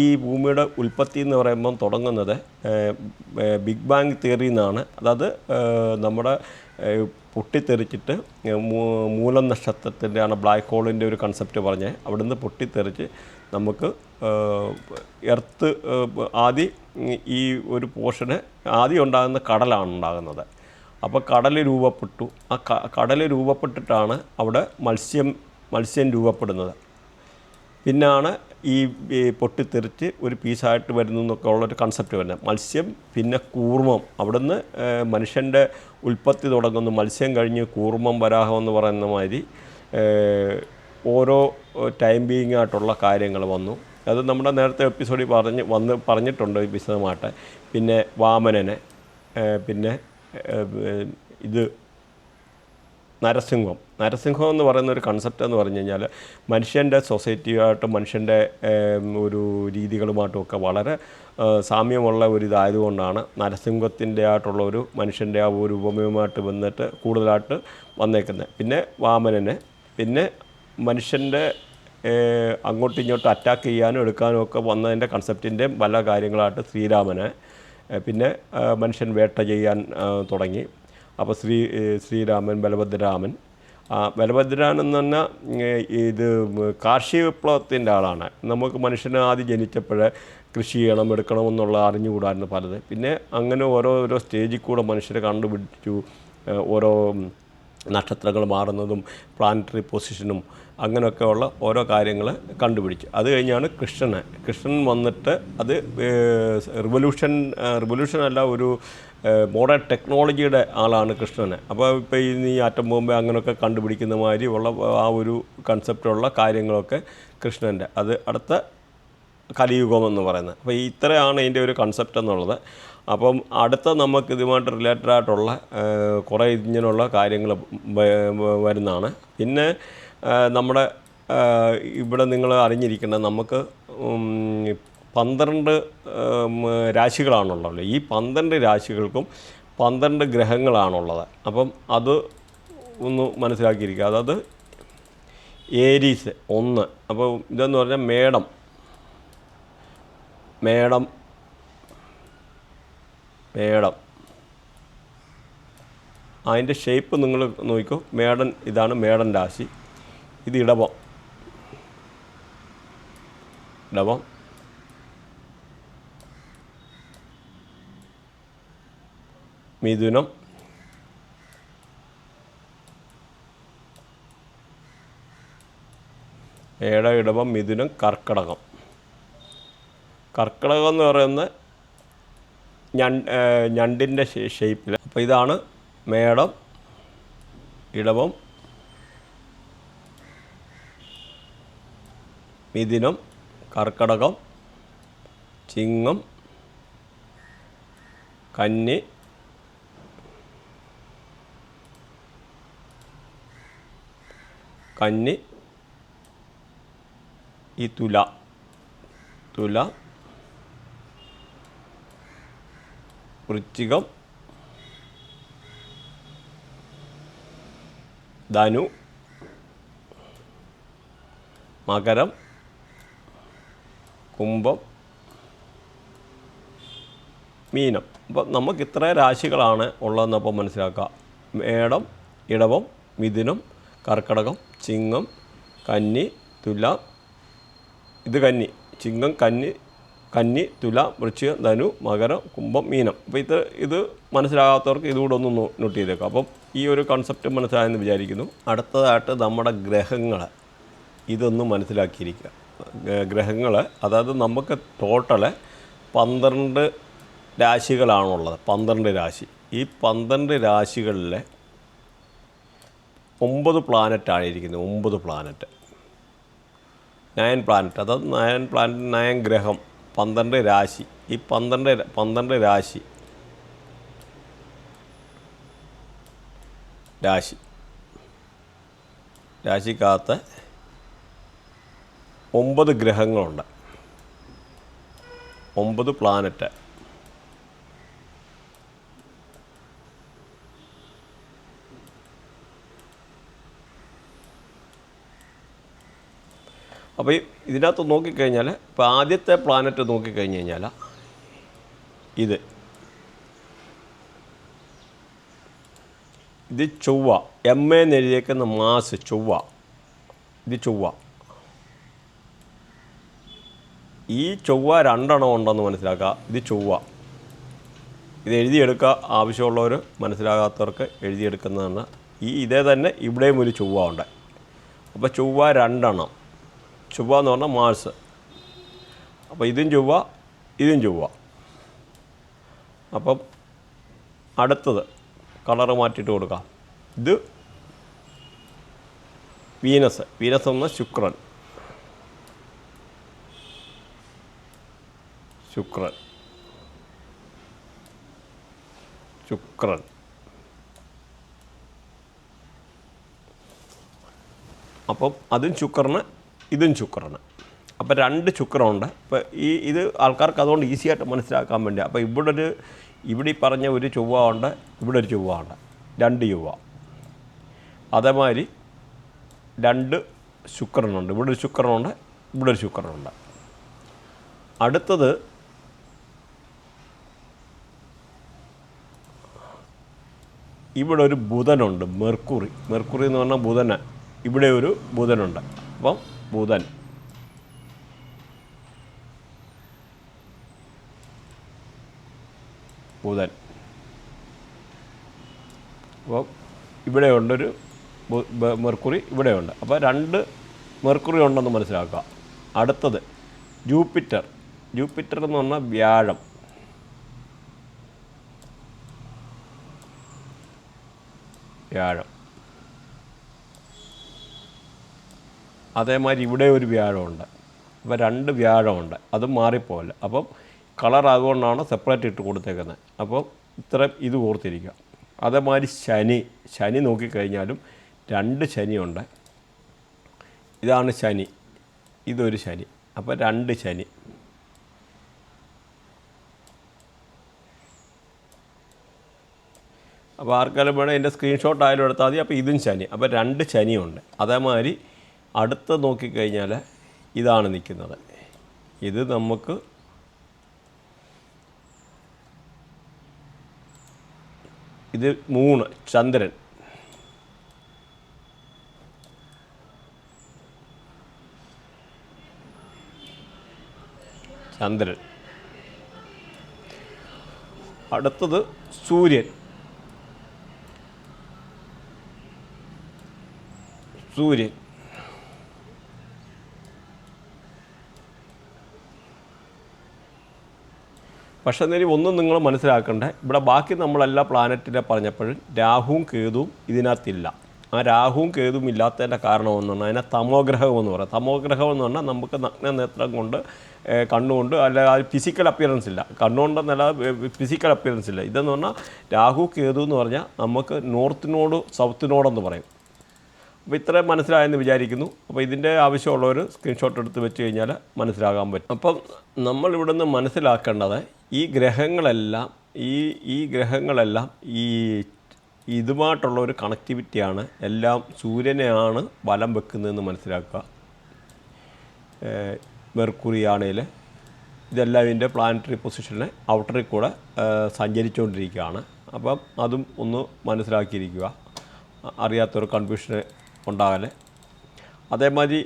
ഈ ഭൂമിയുടെ ഉൽപ്പത്തി എന്ന് പറയുമ്പം തുടങ്ങുന്നത് ബിഗ് ബാങ് തിയറി എന്നാണ് അതായത് നമ്മുടെ പൊട്ടിത്തെറിച്ചിട്ട് മൂല നക്ഷത്രത്തിന്റെയാണ് ബ്ലാക്ക് ഹോളിന്റെ ഒരു കൺസെപ്റ്റ് പറഞ്ഞ്. അവിടുന്ന് പൊട്ടിത്തെറിച്ച് നമുക്ക് എർത്ത് ആദ്യം ഈ ഒരു പോർഷന് ആദ്യം ഉണ്ടാകുന്ന കടലാണ് ഉണ്ടാകുന്നത്. അപ്പോൾ കടൽ രൂപപ്പെട്ടു. ആ കടൽ രൂപപ്പെട്ടിട്ടാണ് അവിടെ മത്സ്യം മത്സ്യം രൂപപ്പെടുന്നത്. പിന്നാണ് ഈ പൊട്ടിത്തെറിച്ച് ഒരു പീസായിട്ട് വരുന്നു എന്നൊക്കെ ഉള്ളൊരു കൺസെപ്റ്റ് വരുന്നത് മത്സ്യം പിന്നെ കൂർമ്മം അവിടുന്ന് മനുഷ്യന്റെ ഉൽപ്പത്തി തുടങ്ങുന്നു. മത്സ്യം കഴിഞ്ഞ് കൂർമ്മം വരാഹം എന്ന് പറയുന്ന മാതിരി ഓരോ ടൈം ബീയിങ് ആയിട്ടുള്ള കാര്യങ്ങൾ വന്നു. അത് നമ്മുടെ നേരത്തെ എപ്പിസോഡിൽ പറഞ്ഞ് വന്ന് പറഞ്ഞിട്ടുണ്ട് വിശദമായിട്ട്. പിന്നെ വാമനനെ പിന്നെ ഇത് നരസിംഹം. നരസിംഹം എന്ന് പറയുന്ന ഒരു കൺസെപ്റ്റ് എന്ന് പറഞ്ഞു കഴിഞ്ഞാൽ മനുഷ്യന്റെ സൊസൈറ്റിയുമായിട്ടും മനുഷ്യന്റെ ഒരു രീതികളുമായിട്ടുമൊക്കെ വളരെ സാമ്യമുള്ള ഒരു ഇതായതുകൊണ്ടാണ് നരസിംഹത്തിന്റെ ആയിട്ടുള്ള ഒരു മനുഷ്യന്റെ ആ ഒരു ഉപമയുമായിട്ട് വന്നിട്ട് കൂടുതലായിട്ട് വന്നേക്കുന്നത്. പിന്നെ വാമനന്. പിന്നെ മനുഷ്യന്റെ അങ്ങോട്ടും ഇങ്ങോട്ടും അറ്റാക്ക് ചെയ്യാനും എടുക്കാനും ഒക്കെ വന്നതിന്റെ കൺസെപ്റ്റിന്റെ പല കാര്യങ്ങളായിട്ട് ശ്രീരാമനെ പിന്നെ മനുഷ്യൻ വേട്ട ചെയ്യാൻ തുടങ്ങി. അപ്പോൾ ശ്രീ ശ്രീരാമൻ ബലഭദ്രരാമൻ. ബലഭദ്രൻ എന്ന് പറഞ്ഞാൽ ഇത് കാർഷിക വിപ്ലവത്തിന്റെ ആളാണ്. നമുക്ക് മനുഷ്യന് ആദ്യം ജനിച്ചപ്പോൾ കൃഷി ചെയ്യണം എടുക്കണമെന്നുള്ള അറിഞ്ഞുകൂടായിരുന്നു പലത്. പിന്നെ അങ്ങനെ ഓരോ ഓരോ സ്റ്റേജിൽ കൂടെ മനുഷ്യരെ കണ്ടുപിടിച്ചു. ഓരോ നക്ഷത്രങ്ങൾ മാറുന്നതും പ്ലാനറ്ററി പൊസിഷനും അങ്ങനെയൊക്കെയുള്ള ഓരോ കാര്യങ്ങൾ കണ്ടുപിടിച്ചു. അത് കഴിഞ്ഞാണ് കൃഷ്ണന് കൃഷ്ണൻ വന്നിട്ട് അത് റിവല്യൂഷൻ അല്ല ഒരു മോഡേൺ ടെക്നോളജിയുടെ ആളാണ് കൃഷ്ണന്. അപ്പോൾ ഇപ്പോൾ ഈ ആറ്റം ബോംബ് അങ്ങനെയൊക്കെ കണ്ടുപിടിക്കുന്ന മാതിരി ഉള്ള ആ ഒരു കൺസെപ്റ്റുള്ള കാര്യങ്ങളൊക്കെ കൃഷ്ണന്റെ അത് അടുത്ത കലിയുഗം എന്ന് പറയുന്നത്. അപ്പോൾ ഇത്രയാണ് ഇതിന്റെ ഒരു കൺസെപ്റ്റ് എന്നുള്ളത്. അപ്പം അടുത്ത നമുക്ക് ഇതുമായിട്ട് റിലേറ്റഡ് ആയിട്ടുള്ള കുറേ ഇങ്ങനെയുള്ള കാര്യങ്ങൾ വരുന്നതാണ്. പിന്നെ നമ്മുടെ ഇവിടെ നിങ്ങൾ അറിഞ്ഞിരിക്കേണ്ട നമുക്ക് പന്ത്രണ്ട് രാശികളാണുള്ളത് ഈ പന്ത്രണ്ട് രാശികൾക്കും പന്ത്രണ്ട് ഗ്രഹങ്ങളാണുള്ളത്. അപ്പം അത് ഒന്ന് മനസ്സിലാക്കിയിരിക്കുക. അതായത് ഏരീസ് ഒന്ന്. അപ്പോൾ ഇതെന്ന് പറഞ്ഞാൽ മേടം. മേടം. മേടം. അതിന്റെ ഷേപ്പ് നിങ്ങൾ നോക്കിക്കോ. മേടൻ ഇതാണ് മേടൻ രാശി. ഇത് ഇടവം. ഇടവം. മിഥുനം. ഏഴ ഇടവം മിഥുനം കർക്കടകം. കർക്കിടകം എന്ന് പറയുന്ന ഞണ്ട് ഞണ്ടിന്റെ ഷേപ്പിൽ അപ്പോൾ ഇതാണ് മേടം ഇടവം മിഥുനം കർക്കടകം ചിങ്ങം കന്നി കന്നി ഈ തുല. തുല. വൃശ്ചികം. ധനു. മകരം. കുംഭം. മീനം. അപ്പോൾ നമുക്ക് ഇത്ര രാശികളാണ് ഉള്ളതെന്ന് അപ്പോൾ മനസ്സിലാക്കുക മേടം ഇടവം മിഥുനം കർക്കടകം. ചിങ്ങം കന്നി തുല ഇത് കന്നി ചിങ്ങം കന്നി കന്നി തുല വൃശ്ചികം ധനു മകരം കുംഭം മീനം. അപ്പോൾ ഇത് ഇത് മനസ്സിലാകാത്തവർക്ക് ഇതുകൂടെ ഒന്ന് നോട്ട് ചെയ്തേക്കാം. അപ്പം ഈ ഒരു കൺസെപ്റ്റ് മനസ്സിലായെന്ന് വിചാരിക്കുന്നു. അടുത്തതായിട്ട് നമ്മുടെ ഗ്രഹങ്ങൾ ഇതൊന്ന് മനസ്സിലാക്കിയിരിക്കുക. ഗ്രഹങ്ങൾ അതായത് നമുക്ക് ടോട്ടൽ പന്ത്രണ്ട് രാശികളാണുള്ളത്. പന്ത്രണ്ട് രാശി. ഈ പന്ത്രണ്ട് രാശികളിലെ ഒമ്പത് പ്ലാനറ്റാണ് ഇരിക്കുന്നത് ഒമ്പത് പ്ലാനറ്റ് നയൻ പ്ലാനറ്റ് അതായത് നയൻ പ്ലാനറ്റ് നയൻ ഗ്രഹം പന്ത്രണ്ട് രാശി. ഈ പന്ത്രണ്ട് പന്ത്രണ്ട് രാശി. രാശി. രാശിക്കകത്ത് ഒമ്പത് ഗ്രഹങ്ങളുണ്ട്. ഒമ്പത് പ്ലാനറ്റ് അപ്പോൾ ഇതിനകത്ത് നോക്കിക്കഴിഞ്ഞാൽ ഇപ്പോൾ ആദ്യത്തെ പ്ലാനറ്റ് നോക്കിക്കഴിഞ്ഞ് കഴിഞ്ഞാൽ ഇത്. ഇത് ചൊവ്വ. എം എ എഴുതിയേക്കുന്ന മാസ് ചൊവ്വ. ഇത് ചൊവ്വ. ഈ ചൊവ്വ രണ്ടെണ്ണം ഉണ്ടെന്ന് മനസ്സിലാക്കുക. ഇത് ചൊവ്വ. ഇത് എഴുതിയെടുക്കുക. ആവശ്യമുള്ളവർ മനസ്സിലാകാത്തവർക്ക് എഴുതിയെടുക്കുന്നതാണ്. ഈ ഇതേ തന്നെ ഇവിടെയും ഒരു ചൊവ്വ ഉണ്ട്. അപ്പോൾ ചൊവ്വ രണ്ടെണ്ണം. ചൊവ്വ എന്ന് പറഞ്ഞാൽ മാർസ്. അപ്പോൾ ഇതും ചൊവ്വ ഇതും ചൊവ്വ. അപ്പം അടുത്തത് കളറ് മാറ്റിയിട്ട് കൊടുക്കാം. ഇത് വീനസ് വീനസ് എന്ന ശുക്രൻ. ശുക്രൻ. ശുക്രൻ. അപ്പം അതും ശുക്രന് ഇതും ശുക്രന് അപ്പോൾ രണ്ട് ശുക്രമുണ്ട് അപ്പോൾ ഈ ഇത് ആൾക്കാർക്ക് അതുകൊണ്ട് ഈസി ആയിട്ട് മനസ്സിലാക്കാൻ വേണ്ടി അപ്പോൾ ഇവിടെ ഒരു ഇവിടെ പറഞ്ഞ ഒരു ചൊവ്വ ഉണ്ട് ഇവിടെ ഒരു ചൊവ്വ ഉണ്ട്. രണ്ട് ചൊവ്വ. അതേമാതിരി രണ്ട് ശുക്രനുണ്ട്. ഇവിടെ ഒരു ശുക്രനുണ്ട് ഇവിടെ ഒരു ശുക്രനുണ്ട്. അടുത്തത് ഇവിടെ ഒരു ബുധനുണ്ട് മെർക്കുറി. മെർക്കുറി എന്ന് പറഞ്ഞാൽ ബുധന്. ഇവിടെ ഒരു ബുധനുണ്ട്. അപ്പം ബുധൻ ബുധൻ അപ്പോൾ ഇവിടെയുണ്ടൊരു മെർക്കുറി ഇവിടെയുണ്ട്. അപ്പോൾ രണ്ട് മെർക്കുറി ഉണ്ടെന്ന് മനസ്സിലാക്കുക. അടുത്തത് ജൂപ്പിറ്റർ. ജൂപ്പിറ്റർ എന്ന് പറഞ്ഞാൽ വ്യാഴം. വ്യാഴം. അതേമാതിരി ഇവിടെ ഒരു വ്യാഴമുണ്ട്. അപ്പോൾ രണ്ട് വ്യാഴമുണ്ട്. അതും മാറിപ്പോകല്ല അപ്പം കളർ അതുകൊണ്ടാണ് സെപ്പറേറ്റ് ഇട്ട് കൊടുത്തേക്കുന്നത്. അപ്പം ഇത്ര ഇത് ഓർത്തിരിക്കുക. അതേമാതിരി ശനി. ശനി നോക്കിക്കഴിഞ്ഞാലും രണ്ട് ശനിയുണ്ട്. ഇതാണ് ശനി. ഇതൊരു ശനി. അപ്പോൾ രണ്ട് ശനി. അപ്പോൾ ആർക്കാലും വേണം എന്റെ സ്ക്രീൻഷോട്ട് ആയാലും എടുത്താൽ മതി. അപ്പോൾ ഇതും ശനി. അപ്പോൾ രണ്ട് ശനിയുണ്ട്. അതേമാതിരി അടുത്ത നോക്കിക്കഴിഞ്ഞാൽ ഇതാണ് നിൽക്കുന്നത്. ഇത് നമുക്ക് ഇത് മൂന്ന് ചന്ദ്രൻ. ചന്ദ്രൻ. അടുത്തത് സൂര്യൻ. സൂര്യൻ. പക്ഷേ എന്നാലും ഒന്നും നിങ്ങൾ മനസ്സിലാക്കണ്ടേ. ഇവിടെ ബാക്കി നമ്മളെല്ലാ പ്ലാനറ്റിനെ പറഞ്ഞപ്പോഴും രാഹുവും കേതുവും ഇതിനകത്തില്ല. ആ രാഹുവും കേതുവും ഇല്ലാത്തതിന്റെ കാരണം പറഞ്ഞാൽ അതിനെ തമോഗ്രഹം എന്ന് പറയാം. തമോഗ്രഹം എന്ന് പറഞ്ഞാൽ നമുക്ക് നഗ്നനേത്രം കൊണ്ട് കണ്ണുകൊണ്ട് അല്ല ഫിസിക്കൽ അപ്പിയറൻസ് ഇല്ല. കണ്ണുകൊണ്ടെന്നല്ല ഫിസിക്കൽ അപ്പിയറൻസ് ഇല്ല. ഇതെന്ന് പറഞ്ഞാൽ രാഹു കേതു എന്ന് പറഞ്ഞാൽ നമുക്ക് നോർത്തിനോട് സൗത്തിനോടെന്ന് പറയും. അപ്പോൾ ഇത്ര മനസ്സിലായെന്ന് വിചാരിക്കുന്നു. അപ്പോൾ ഇതിന്റെ ആവശ്യമുള്ളവർ സ്ക്രീൻഷോട്ട് എടുത്ത് വെച്ച് കഴിഞ്ഞാൽ മനസ്സിലാകാൻ പറ്റും. അപ്പം നമ്മൾ ഇവിടുന്ന് മനസ്സിലാക്കേണ്ടത് ഈ ഗ്രഹങ്ങളെല്ലാം ഈ ഈ ഗ്രഹങ്ങളെല്ലാം ഈ ഇതുമായിട്ടുള്ള ഒരു കണക്ടിവിറ്റിയാണ് എല്ലാം സൂര്യനെയാണ് ബലം വെക്കുന്നതെന്ന് മനസ്സിലാക്കുക. മെർക്കുറി ആണെങ്കിൽ ഇതെല്ലാം ഇതിന്റെ പ്ലാനറ്ററി പൊസിഷനെ ഔട്ടറിൽ കൂടെ സഞ്ചരിച്ചുകൊണ്ടിരിക്കുകയാണ്. അപ്പം അതും ഒന്ന് മനസ്സിലാക്കിയിരിക്കുക. അറിയാത്തൊരു കൺഫ്യൂഷൻ ഉണ്ടാകൽ. അതേമാതിരി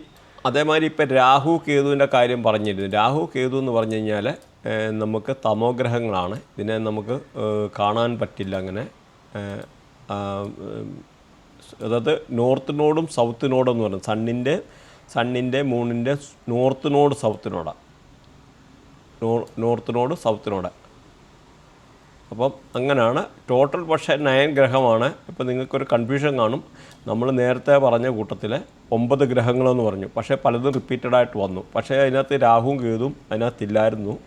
അതേമാതിരി ഇപ്പം രാഹു കേതുവിന്റെ കാര്യം പറഞ്ഞിരുന്നു. രാഹു കേതു എന്ന് പറഞ്ഞു കഴിഞ്ഞാൽ നമുക്ക് തമോഗ്രഹങ്ങളാണ് ഇതിനെ നമുക്ക് കാണാൻ പറ്റില്ല അങ്ങനെ. അതായത് നോർത്ത് നോഡും സൗത്ത് നോഡും എന്ന് പറയുന്നത് സണ്ണിന്റെ സണ്ണിന്റെ മൂണിന്റെ നോർത്ത് നോഡ് സൗത്ത് നോഡാണ് അപ്പം അങ്ങനെയാണ് ടോട്ടൽ പക്ഷേ നയൻ ഗ്രഹമാണ്. ഇപ്പം നിങ്ങൾക്കൊരു കൺഫ്യൂഷൻ കാണും. നമ്മൾ നേരത്തെ പറഞ്ഞ കൂട്ടത്തിൽ ഒമ്പത് ഗ്രഹങ്ങളെന്ന് പറഞ്ഞു. പക്ഷേ പലതും റിപ്പീറ്റഡ് ആയിട്ട് വന്നു. പക്ഷേ അതിനകത്ത് രാഹുവും കേതും അതിനകത്തില്ലായിരുന്നു.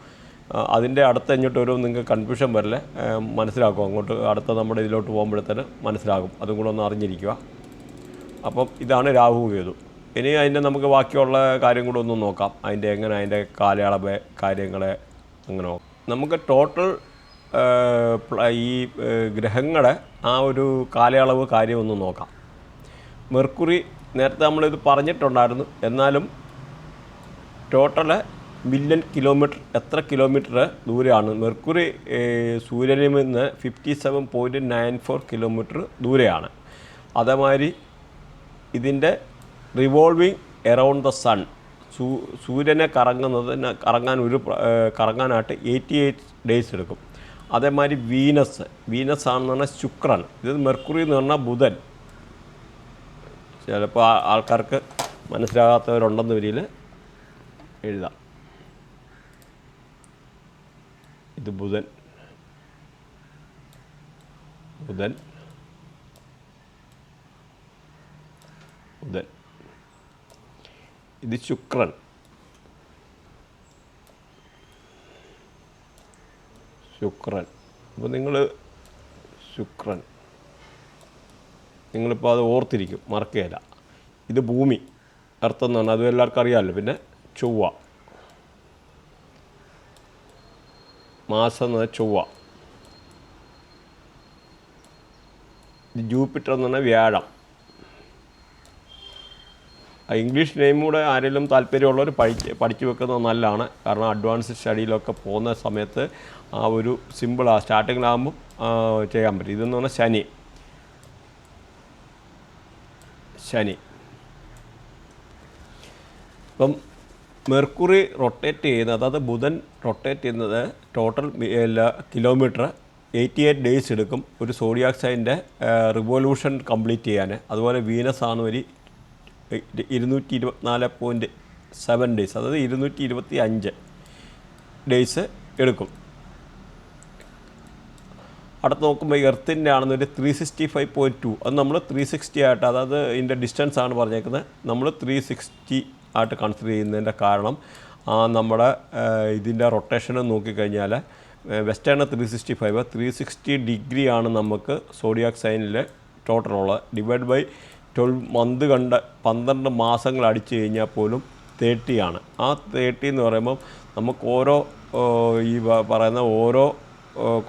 അതിന്റെ അടുത്ത് കഴിഞ്ഞിട്ട് ഒരു നിങ്ങൾക്ക് കൺഫ്യൂഷൻ വരില്ല? മനസ്സിലാക്കും. അങ്ങോട്ട് അടുത്ത നമ്മുടെ ഇതിലോട്ട് പോകുമ്പോഴത്തേന് മനസ്സിലാകും. അതും കൂടെ ഒന്ന് അറിഞ്ഞിരിക്കുക. അപ്പം ഇതാണ് രാഹു കേതു. ഇനി അതിന്റെ നമുക്ക് ബാക്കിയുള്ള കാര്യം കൂടെ ഒന്ന് നോക്കാം. അതിന്റെ എങ്ങനെ അതിന്റെ കാലയളവ് കാര്യങ്ങളെ അങ്ങനെ നമുക്ക് ടോട്ടൽ ഈ ഗ്രഹങ്ങളുടെ ആ ഒരു കാലയളവ് കാര്യം ഒന്ന് നോക്കാം. മെർക്കുറി നേരത്തെ നമ്മളിത് പറഞ്ഞിട്ടുണ്ടായിരുന്നു. എന്നാലും ടോട്ടൽ മില്യൺ കിലോമീറ്റർ എത്ര കിലോമീറ്റർ ദൂരെയാണ്. മെർക്കുറി സൂര്യനിൽ നിന്ന് fifty seven point nine four kilometre ദൂരെയാണ്. അതേമാതിരി ഇതിന്റെ റിവോൾവിങ് എറൗണ്ട് ദ സൺ. സൂ സൂര്യനെ കറങ്ങുന്നതിന് കറങ്ങാൻ ഒരു കറങ്ങാനായിട്ട് എയ്റ്റി എയ്റ്റ് ഡേയ്സ് എടുക്കും. അതേമാതിരി വീനസ്. വീനസ് ആണെന്ന് പറഞ്ഞാൽ ശുക്രൻ. ഇത് മെർക്കുറി എന്ന് പറഞ്ഞാൽ ബുധൻ. ചിലപ്പോൾ ആൾക്കാർക്ക് മനസ്സിലാകാത്തവരുണ്ടെന്ന് വരിയിൽ എഴുതാം. ഇത് ബുധൻ. ബുധൻ. ബുധൻ. ഇത് ശുക്രൻ. ശുക്രൻ. അപ്പോൾ നിങ്ങൾ ശുക്രൻ. നിങ്ങളിപ്പോൾ അത് ഓർത്തിരിക്കും മറക്കുകയില്ല ഇത് ഭൂമി അർത്ഥം എന്ന് പറഞ്ഞാൽ അത് എല്ലാവർക്കും അറിയാമല്ലോ പിന്നെ ചൊവ്വ. മാസം എന്ന് പറഞ്ഞാൽ ചൊവ്വ. ജൂപ്പിറ്റർ എന്ന് പറഞ്ഞാൽ വ്യാഴം. ഇംഗ്ലീഷ് നെയിം കൂടെ ആരെങ്കിലും താല്പര്യമുള്ളവർ പഠിച്ച് പഠിച്ചു വെക്കുന്നത് നല്ലതാണ്. കാരണം അഡ്വാൻസ് സ്റ്റഡിയിലൊക്കെ പോകുന്ന സമയത്ത് ആ ഒരു സിമ്പിൾ ആ സ്റ്റാർട്ടിങ്ങിലാകുമ്പം ചെയ്യാൻ പറ്റും. ഇതെന്ന് പറഞ്ഞാൽ ശനി. ശനി. ഇപ്പം മെർക്കുറി റൊട്ടേറ്റ് ചെയ്യുന്നത് അതായത് ബുധൻ റൊട്ടേറ്റ് ചെയ്യുന്നത് total kilometre eighty eight days എടുക്കും ഒരു സോഡിയാക് സൈന്റെ റിവോല്യൂഷൻ കംപ്ലീറ്റ് ചെയ്യാൻ. അതുപോലെ വീനസ് ആണ് ഒരു ഇരുന്നൂറ്റി ഇരുപത്തിനാല് പോയിന്റ് സെവൻ ഡേയ്സ് അതായത് ഇരുന്നൂറ്റി ഇരുപത്തി അഞ്ച് ഡേയ്സ് എടുക്കും. അടുത്ത് നോക്കുമ്പോൾ എർത്തിന്റെ ആണെന്ന് ഒരു three sixty five point two അത് നമ്മൾ ത്രീ സിക്സ്റ്റി ആയിട്ട് അതായത് ഇതിന്റെ ഡിസ്റ്റൻസ് ആണ് പറഞ്ഞേക്കുന്നത്. നമ്മൾ ത്രീ സിക്സ്റ്റി ആയിട്ട് കൺസിഡർ ചെയ്യുന്നതിന്റെ കാരണം ആ നമ്മുടെ ഇതിന്റെ റൊട്ടേഷൻ നോക്കിക്കഴിഞ്ഞാൽ western three sixty five three sixty degree ആണ് നമുക്ക് സോഡിയാക് സൈനിൽ ടോട്ടലുള്ളത് ഡിവൈഡ് ബൈ ട്വൽവ് മന്ത് കണ്ട പന്ത്രണ്ട് മാസങ്ങൾ അടിച്ചു കഴിഞ്ഞാൽ പോലും തേർട്ടി ആണ്. ആ തേർട്ടി എന്ന് പറയുമ്പം നമുക്ക് ഓരോ ഈ പറയുന്ന ഓരോ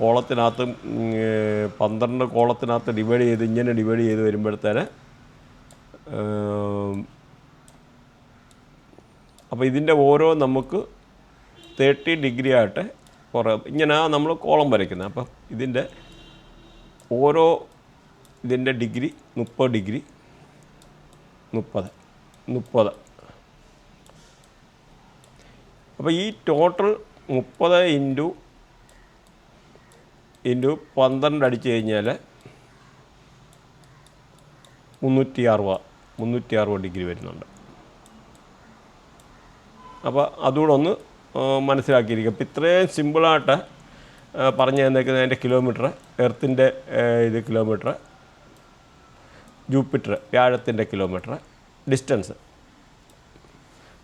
കോളത്തിനകത്തും പന്ത്രണ്ട് കോളത്തിനകത്ത് ഡിവൈഡ് ചെയ്ത് ഇങ്ങനെ ഡിവൈഡ് ചെയ്ത് വരുമ്പോഴത്തേന് അപ്പോൾ ഇതിന്റെ ഓരോ നമുക്ക് തേർട്ടി ഡിഗ്രി ആയിട്ട് കുറേ ഇങ്ങനെ നമ്മൾ കോളം വരയ്ക്കുന്നത്. അപ്പം ഇതിന്റെ ഓരോ ഇതിന്റെ ഡിഗ്രി മുപ്പത് ഡിഗ്രി മുപ്പത്. മുപ്പത്. അപ്പോൾ ഈ ടോട്ടൽ മുപ്പത് ഇന്റു ഇന്റു പന്ത്രണ്ട് അടിച്ചു കഴിഞ്ഞാൽ മുന്നൂറ്റി അറുപത് മുന്നൂറ്റി അറുപത് ഡിഗ്രി വരുന്നുണ്ട്. അപ്പോൾ അതുകൂടെ ഒന്ന് മനസ്സിലാക്കിയിരിക്കുക. മനസ്സിലാക്കിയിരിക്കും അപ്പം ഇത്രയും സിമ്പിളായിട്ട് പറഞ്ഞു തന്നേക്കുന്നത് അതിന്റെ കിലോമീറ്റർ എർത്തിന്റെ ഇത് കിലോമീറ്റർ ജൂപ്പിറ്റർ വ്യാഴത്തിന്റെ കിലോമീറ്റർ ഡിസ്റ്റൻസ്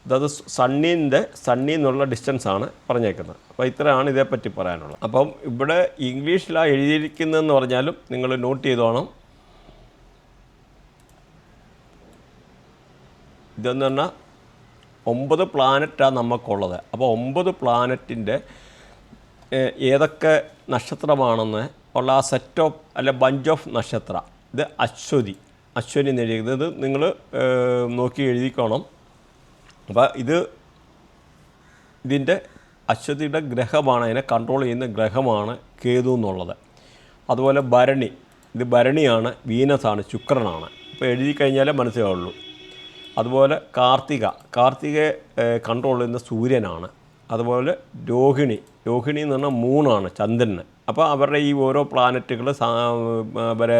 അതായത് സണ്ണീന്റെ സണ്ണി എന്നുള്ള ഡിസ്റ്റൻസ് ആണ് പറഞ്ഞേക്കുന്നത്. അപ്പോൾ ഇത്രയാണ് ഇതേപ്പറ്റി പറയാനുള്ളത്. അപ്പം ഇവിടെ ഇംഗ്ലീഷിലാണ് എഴുതിയിരിക്കുന്നതെന്ന് പറഞ്ഞാലും നിങ്ങൾ നോട്ട് ചെയ്തോണം ഇതെന്ന് പറഞ്ഞാൽ ഒമ്പത് പ്ലാനറ്റാണ് നമുക്കുള്ളത് അപ്പോൾ ഒമ്പത് പ്ലാനറ്റിന്റെ ഏതൊക്കെ നക്ഷത്രമാണെന്ന് ഉള്ള ആ സെറ്റ് ഓഫ് അല്ലെ ബഞ്ച് ഓഫ് നക്ഷത്ര. ഇത് അശ്വതി. അശ്വതി നേടിയിരിക്കുന്നത് ഇത് നിങ്ങൾ നോക്കി എഴുതിക്കോണം അപ്പോൾ ഇത് ഇതിന്റെ അശ്വതിയുടെ ഗ്രഹമാണ് അതിനെ കൺട്രോൾ ചെയ്യുന്ന ഗ്രഹമാണ് കേതു എന്നുള്ളത്. അതുപോലെ ഭരണി ഇത് ഭരണിയാണ് വീനസാണ് ശുക്രനാണ്. ഇപ്പോൾ എഴുതി കഴിഞ്ഞാലേ മനസ്സിലാവുള്ളൂ. അതുപോലെ കാർത്തിക കാർത്തികയെ കൺട്രോൾ ചെയ്യുന്ന സൂര്യനാണ്. അതുപോലെ രോഹിണി രോഹിണി എന്ന് പറഞ്ഞാൽ മൂണാണ് ചന്ദ്രന്. അപ്പോൾ അവരുടെ ഈ ഓരോ പ്ലാനറ്റുകൾ അവരെ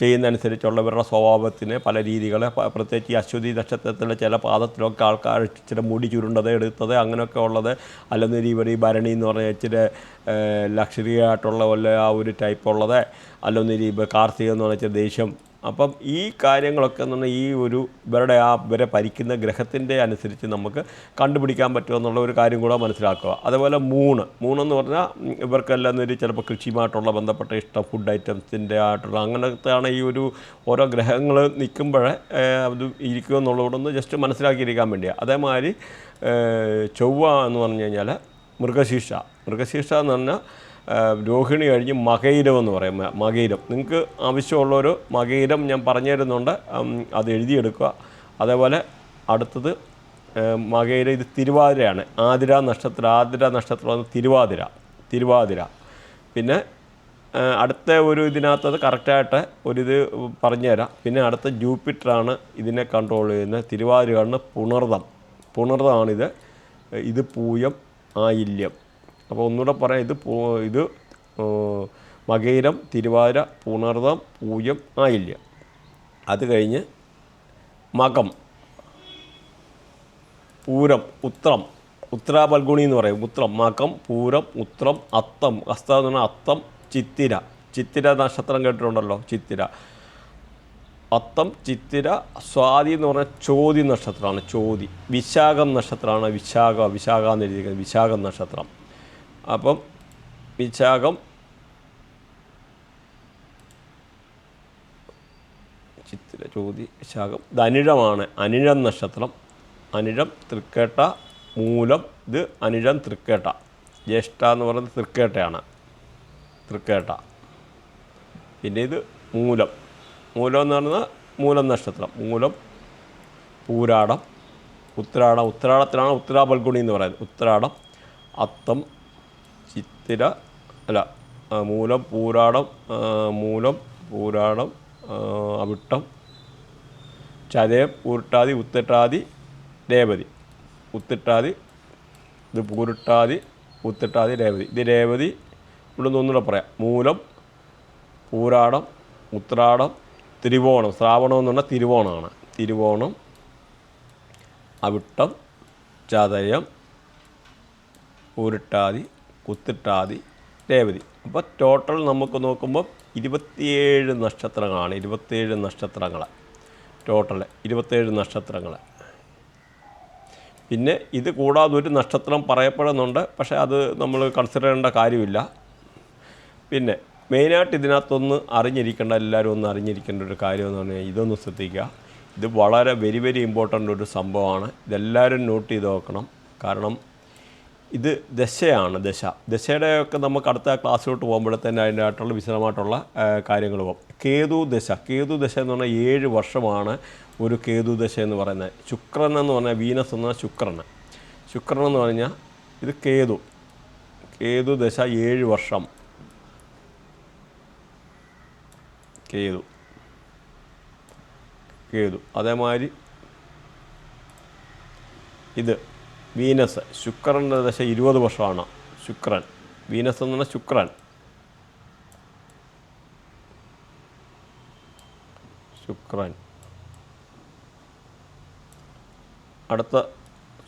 ചെയ്യുന്നതനുസരിച്ചുള്ള ഇവരുടെ സ്വഭാവത്തിന് പല രീതികൾ പ്രത്യേകിച്ച് ഈ അശ്വതി നക്ഷത്രത്തിലെ ചില പാദത്തിലൊക്കെ ആൾക്കാർ ഇച്ചിരി മുടി ചുരുണ്ടത് എടുത്തത് അങ്ങനെയൊക്കെ ഉള്ളത്. അല്ലെന്നൊരു ഇവർ ഈ ഭരണി എന്ന് പറഞ്ഞാൽ ഇച്ചിരി ലക്ഷറി ആയിട്ടുള്ള വല്ല ആ ഒരു ടൈപ്പ് ഉള്ളത്. അല്ലെന്നൊരു ഇപ്പോൾ കാർത്തിക എന്ന് പറഞ്ഞാൽ ദേഷ്യം അപ്പം ഈ കാര്യങ്ങളൊക്കെ എന്ന് പറഞ്ഞാൽ ഈ ഒരു ഇവരുടെ ആ ഇവരെ ഭരിക്കുന്ന ഗ്രഹത്തിന്റെ അനുസരിച്ച് നമുക്ക് കണ്ടുപിടിക്കാൻ പറ്റുമെന്നുള്ള ഒരു കാര്യം കൂടെ മനസ്സിലാക്കുക. അതുപോലെ മൂണ് മൂണെന്ന് പറഞ്ഞാൽ ഇവർക്കെല്ലാം ഒരു ചിലപ്പോൾ കൃഷിയുമായിട്ടുള്ള ബന്ധപ്പെട്ട ഇഷ്ടം ഫുഡ് ഐറ്റംസിന്റെ ആയിട്ടുള്ള അങ്ങനത്തെയാണ് ഈ ഒരു ഓരോ ഗ്രഹങ്ങൾ നിൽക്കുമ്പോഴേ അത് ഇരിക്കുമെന്നുള്ളതൊന്ന് ജസ്റ്റ് മനസ്സിലാക്കിയിരിക്കാൻ വേണ്ടിയാണ് അതേമാതിരി ചൊവ്വ എന്ന് പറഞ്ഞു കഴിഞ്ഞാൽ മൃഗശീർഷ. മൃഗശീർഷ എന്ന് പറഞ്ഞാൽ രോഹിണി കഴിഞ്ഞ് മകയിരം എന്ന് പറയും. മകയിരം. നിങ്ങൾക്ക് ആവശ്യമുള്ളൊരു മകയിരം ഞാൻ പറഞ്ഞു തരുന്നുണ്ട് അത് എഴുതിയെടുക്കുക. അതേപോലെ അടുത്തത് മകയിരം ഇത് തിരുവാതിരയാണ്. ആതിര നക്ഷത്ര ആതിര നക്ഷത്രമാണ് തിരുവാതിര തിരുവാതിര. പിന്നെ അടുത്ത ഒരു ഇതിനകത്തത് കറക്റ്റായിട്ട് ഒരിത് പറഞ്ഞുതരാം. പിന്നെ അടുത്ത ജൂപ്പിറ്ററാണ് ഇതിനെ കൺട്രോൾ ചെയ്യുന്നത്. തിരുവാതിരയാണ് പുണർതം. പുണർതമാണിത്. ഇത് പൂയം ആയില്യം. അപ്പോൾ ഒന്നുകൂടെ പറയാം ഇത് ഇത് മകയിരം തിരുവാതിര പുണർദം പൂയം ആയില്ല അത് കഴിഞ്ഞ് മകം പൂരം ഉത്രം. ഉത്രാപൽഗുണി എന്ന് പറയും ഉത്രം. മകം പൂരം ഉത്രം അത്തം. അസ്ത എന്ന് പറഞ്ഞാൽ അത്തം ചിത്തിര. ചിത്തിര നക്ഷത്രം കേട്ടിട്ടുണ്ടല്ലോ ചിത്തിര. അത്തം ചിത്തിര സ്വാതി എന്ന് പറഞ്ഞാൽ ചോതി നക്ഷത്രമാണ് ചോതി. വിശാഖം നക്ഷത്രമാണ് വിശാഖ വിശാഖ എന്ന് എഴുതിയിരിക്കുന്നത് വിശാഖം നക്ഷത്രം. അപ്പം വിശാഖം ചിത്തിര ചോതി വിശാഖം ധനിഴമാണ് അനിഴം നക്ഷത്രം. അനിഴം തൃക്കേട്ട മൂലം ഇത് അനിഴം തൃക്കേട്ട. ജ്യേഷ്ഠ എന്ന് പറയുന്നത് തൃക്കേട്ടയാണ്. തൃക്കേട്ട. പിന്നെ ഇത് മൂലം. മൂലം എന്ന് പറയുന്നത് മൂലം നക്ഷത്രം. മൂലം പൂരാടം ഉത്രാടം. ഉത്രാടത്തിലാണ് ഉത്തരാ പൽഗുണി എന്ന് പറയുന്നത്. ഉത്രാടം അത്തം ചിത്തിര അല്ല മൂലം പൂരാടം മൂലം പൂരാടം അവിട്ടം ചതയം പൂരിട്ടാതി ഉത്തിട്ടാതി രേവതി. ഉത്തിട്ടാതി ഇത് പൂരിട്ടാതി ഉത്തിട്ടാതി രേവതി. ഇത് രേവതി ഇവിടെ ഒന്നുകൂടെ പറയാം. മൂലം പൂരാടം ഉത്രാടം തിരുവോണം. ശ്രാവണം എന്ന് പറഞ്ഞാൽ തിരുവോണമാണ്. തിരുവോണം അവിട്ടം ചതയം ഉരുട്ടാതി കുത്തിട്ടാതി. രേവതി. അപ്പോൾ ടോട്ടൽ നമുക്ക് നോക്കുമ്പോൾ ഇരുപത്തിയേഴ് നക്ഷത്രങ്ങളാണ്. ഇരുപത്തിയേഴ് നക്ഷത്രങ്ങൾ ടോട്ടൽ ഇരുപത്തേഴ് നക്ഷത്രങ്ങൾ പിന്നെ ഇത് കൂടാതെ ഒരു നക്ഷത്രം പറയപ്പെടുന്നുണ്ട്. പക്ഷേ അത് നമ്മൾ കൺസിഡർ ചെയ്യേണ്ട കാര്യമില്ല. പിന്നെ മെയിനായിട്ട് ഇതിനകത്തൊന്ന് അറിഞ്ഞിരിക്കേണ്ട എല്ലാവരും ഒന്ന് അറിഞ്ഞിരിക്കേണ്ട ഒരു കാര്യമെന്ന് പറഞ്ഞാൽ ഇതൊന്ന് ശ്രദ്ധിക്കുക. ഇത് വളരെ വെരി വെരി ഇമ്പോർട്ടന്റ് ഒരു സംഭവമാണ്. ഇതെല്ലാവരും നോട്ട് ചെയ്ത് നോക്കണം കാരണം ഇത് ദശയാണ് ദശ. ദശയുടെയൊക്കെ നമുക്ക് അടുത്ത ക്ലാസ്സിലോട്ട് പോകുമ്പോഴത്തേന് അതിന്റെ ആയിട്ടുള്ള വിശദമായിട്ടുള്ള കാര്യങ്ങൾ പോകും. കേതു ദശ. കേതു ദശ എന്ന് പറഞ്ഞാൽ ഏഴ് വർഷമാണ് ഒരു കേതു ദശ എന്ന് പറയുന്നത്. ശുക്രൻ എന്ന് പറഞ്ഞാൽ വീനസ് എന്ന് ശുക്രൻ ശുക്രൻ എന്ന് പറഞ്ഞാൽ ഇത് കേതു. കേതു ദശ ഏഴ് വർഷം. കേതു. കേതു. അതേമാതിരി ഇത്. വീനസ്. ശുക്രന്റെ ദശ ഇരുപത് വർഷമാണ്. ശുക്രൻ. വീനസ് എന്ന് പറഞ്ഞാൽ ശുക്രൻ. ശുക്രൻ. അടുത്ത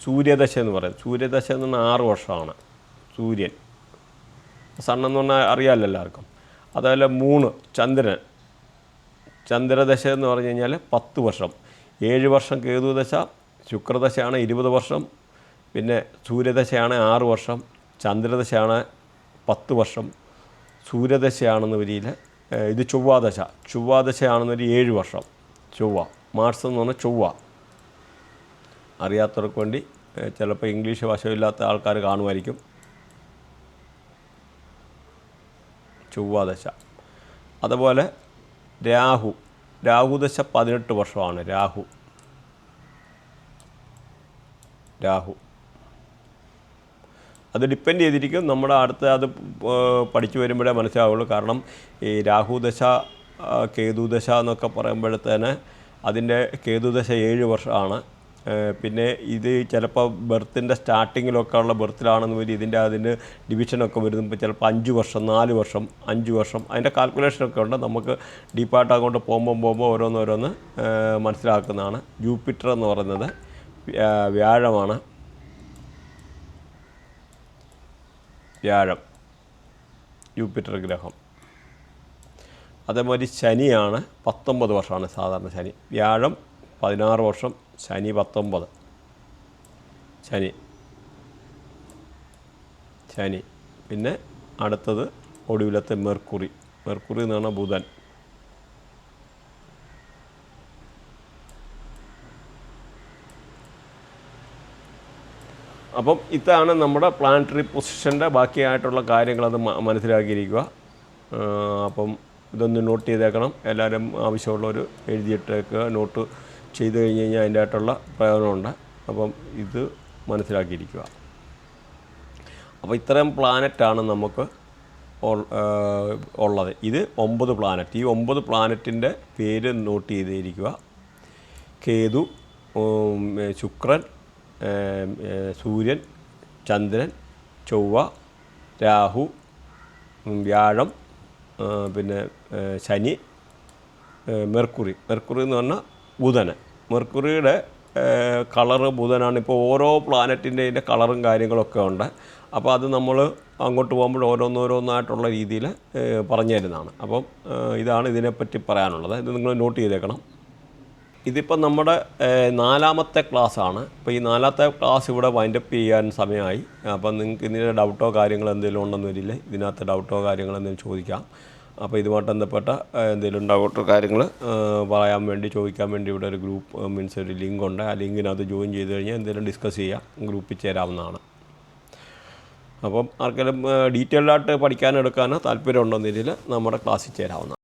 സൂര്യദശ എന്ന് പറയും. സൂര്യദശ എന്ന് പറഞ്ഞാൽ ആറ് വർഷമാണ്. സൂര്യൻ. സൺ എന്ന് പറഞ്ഞാൽ അറിയാമല്ലോ എല്ലാവർക്കും. അതുപോലെ മൂന്ന് ചന്ദ്രൻ. ചന്ദ്രദശ എന്ന് പറഞ്ഞു കഴിഞ്ഞാൽ പത്ത് വർഷം. ഏഴ് വർഷം കേതുദശ ശുക്രദശയാണ് ഇരുപത് വർഷം. പിന്നെ സൂര്യദശയാണ് ആറ് വർഷം ചന്ദ്രദശയാണ് പത്ത് വർഷം. സൂര്യദശയാണെന്ന് വരിയിൽ ഇത് ചൊവ്വാദശ. ചൊവ്വാദശയാണെന്ന് ഒരു ഏഴ് വർഷം. ചൊവ്വ. മാർസ് എന്ന് പറഞ്ഞാൽ ചൊവ്വ. അറിയാത്തവർക്ക് വേണ്ടി ചിലപ്പോൾ ഇംഗ്ലീഷ് വശമില്ലാത്ത ആൾക്കാർ കാണുമായിരിക്കും. ചൊവ്വാദശ. അതുപോലെ രാഹു. രാഹുദശ പതിനെട്ട് വർഷമാണ്. രാഹു. രാഹു. അത് ഡിപ്പെൻഡ് ചെയ്തിരിക്കും. നമ്മുടെ അടുത്ത അത് പഠിച്ചു വരുമ്പോഴേ മനസ്സിലാവുള്ളൂ. കാരണം ഈ രാഹുദശ കേതുദശ എന്നൊക്കെ പറയുമ്പോഴത്തേന് അതിന്റെ കേതുദശ ഏഴ് വർഷമാണ്. പിന്നെ ഇത് ചിലപ്പോൾ ബർത്തിന്റെ സ്റ്റാർട്ടിങ്ങിലൊക്കെ ഉള്ള ബർത്തിലാണെന്ന് വരും. ഇതിന്റെ അതിന് ഡിവിഷനൊക്കെ വരുമ്പോൾ ചിലപ്പോൾ അഞ്ച് വർഷം നാല് വർഷം അഞ്ച് വർഷം അതിന്റെ കാൽക്കുലേഷനൊക്കെ ഉണ്ട്. നമുക്ക് ഡീപ്പായിട്ട് അങ്ങോട്ട് പോകുമ്പോൾ പോകുമ്പോൾ ഓരോന്നോരോന്ന് മനസ്സിലാക്കുന്നതാണ്. ജൂപ്പിറ്റർ എന്ന് പറയുന്നത് വ്യാഴമാണ്. വ്യാഴം ജൂപ്പിറ്റർ ഗ്രഹം. അതേമാതിരി ശനിയാണ് പത്തൊമ്പത് വർഷമാണ് സാധാരണ ശനി. വ്യാഴം പതിനാറ് വർഷം ശനി പത്തൊമ്പത്. ശനി. ശനി. പിന്നെ അടുത്തത് ഒടുവിലത്തെ മെർക്കുറി. മെർക്കുറി എന്ന് പറഞ്ഞാൽ ബുധൻ. അപ്പം ഇതാണ് നമ്മുടെ പ്ലാനറ്ററി പൊസിഷന്റെ ബാക്കിയായിട്ടുള്ള കാര്യങ്ങളത് മനസ്സിലാക്കിയിരിക്കുക. അപ്പം ഇതൊന്ന് നോട്ട് ചെയ്തേക്കണം. എല്ലാവരും ആവശ്യമുള്ളവർ എഴുതിയിട്ടേക്കുക നോട്ട് ചെയ്ത് കഴിഞ്ഞ് കഴിഞ്ഞാൽ അതിന്റെ ആയിട്ടുള്ള പ്രയോജനമുണ്ട്. അപ്പം ഇത് മനസ്സിലാക്കിയിരിക്കുക. അപ്പോൾ ഇത്രയും പ്ലാനറ്റാണ് നമുക്ക് ഉള്ളത്. ഇത് ഒമ്പത് പ്ലാനറ്റ് ഈ ഒമ്പത് പ്ലാനറ്റിന്റെ പേര് നോട്ട് ചെയ്തിരിക്കുക. കേതു ശുക്രൻ സൂര്യൻ ചന്ദ്രൻ ചൊവ്വ രാഹു വ്യാഴം പിന്നെ ശനി മെർക്കുറി. മെർക്കുറി എന്ന് പറഞ്ഞാൽ ബുധന്. മെർക്കുറിയുടെ കളറ് ബുധനാണ്. ഇപ്പോൾ ഓരോ പ്ലാനറ്റിന്റെ അതിന്റെ കളറും കാര്യങ്ങളൊക്കെ ഉണ്ട്. അപ്പോൾ അത് നമ്മൾ അങ്ങോട്ട് പോകുമ്പോൾ ഓരോന്നോരോന്നായിട്ടുള്ള രീതിയിൽ പറഞ്ഞു തരുന്നതാണ് അപ്പം ഇതാണ് ഇതിനെപ്പറ്റി പറയാനുള്ളത്. ഇത് നിങ്ങൾ നോട്ട് ചെയ്തേക്കണം. ഇതിപ്പോൾ നമ്മുടെ നാലാമത്തെ ക്ലാസ് ആണ് ഇപ്പോൾ ഈ നാലാമത്തെ ക്ലാസ് ഇവിടെ വൈൻഡപ്പ് ചെയ്യാൻ സമയമായി. അപ്പം നിങ്ങൾക്ക് ഇതിന്റെ ഡൗട്ടോ കാര്യങ്ങളോ എന്തെങ്കിലും ഉണ്ടെന്ന് വരില്ല ഇതിനകത്ത് ഡൗട്ടോ കാര്യങ്ങളോ എന്തെങ്കിലും ചോദിക്കാം. അപ്പോൾ ഇതുമായിട്ട് ബന്ധപ്പെട്ട എന്തെങ്കിലും ഡൗട്ടോ കാര്യങ്ങൾ പറയാൻ വേണ്ടി ചോദിക്കാൻ വേണ്ടി ഇവിടെ ഒരു ഗ്രൂപ്പ് മീൻസ് ഒരു ലിങ്ക് ഉണ്ട്. ആ ലിങ്കിനകത്ത് ജോയിൻ ചെയ്ത് കഴിഞ്ഞാൽ എന്തെങ്കിലും ഡിസ്കസ് ചെയ്യാം. ഗ്രൂപ്പിൽ ചേരാവുന്നതാണ്. അപ്പം ആർക്കെങ്കിലും ഡീറ്റെയിൽഡായിട്ട് പഠിക്കാനെടുക്കാനോ താല്പര്യം രീതിയിൽ നമ്മുടെ ക്ലാസ്സിൽ ചേരാവുന്നതാണ്.